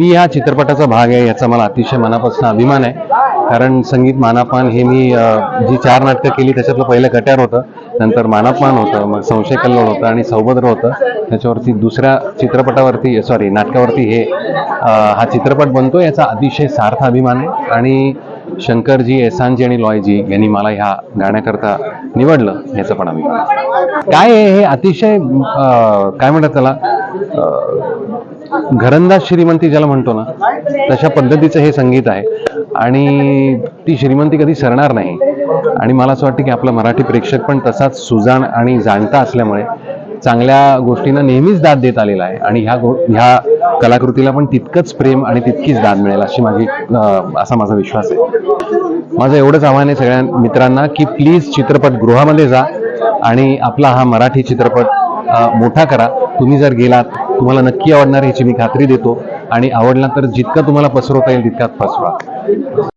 मी या चित्रपटाचा भाग आहे याचा मला अतिशय मनापासून अभिमान आहे. कारण संगीत मानापान हे मी जी चार नाटकं केली त्याच्यातलं पहिलं कट्यार होतं नंतर मानापान होतं मग संशय कल्लोळ होतं आणि सौभद्र होतं. त्याच्यावरती दुसऱ्या चित्रपटावरती सॉरी नाटकावरती हे हा चित्रपट बनतो याचा अतिशय सार्थ अभिमान आहे. आणि शंकरजी एसानजी आणि लॉयजी यांनी मला ह्या गाण्याकरता निवडलं याचं पण अभिमान काय आहे हे अतिशय काय म्हणतात त्याला घरंदाज श्रीमंती ज्याला म्हणतो ना तशा पद्धतीचं हे संगीत आहे. आणि ती श्रीमंती कधी सरणार नाही. आणि मला असं वाटतं की आपला मराठी प्रेक्षक पण तसाच सुजाण आणि जाणता असल्यामुळे चांगल्या गोष्टींना नेहमीच दाद देत आलेला आहे. आणि ह्या गो ह्या कलाकृतीला पण तितकंच प्रेम आणि तितकीच दाद मिळेल अशी माझी असा माझा विश्वास आहे. माझं एवढंच आव्हान आहे सगळ्या मित्रांना की प्लीज चित्रपटगृहामध्ये जा आणि आपला हा मराठी चित्रपट मोठा करा. तुम्ही जर गेलात तुम्हाला नक्की आवडणार याची मी खात्री देतो. आणि आवडला तर जितका तुम्हाला पसरवता येईल तितकाच पसरवा.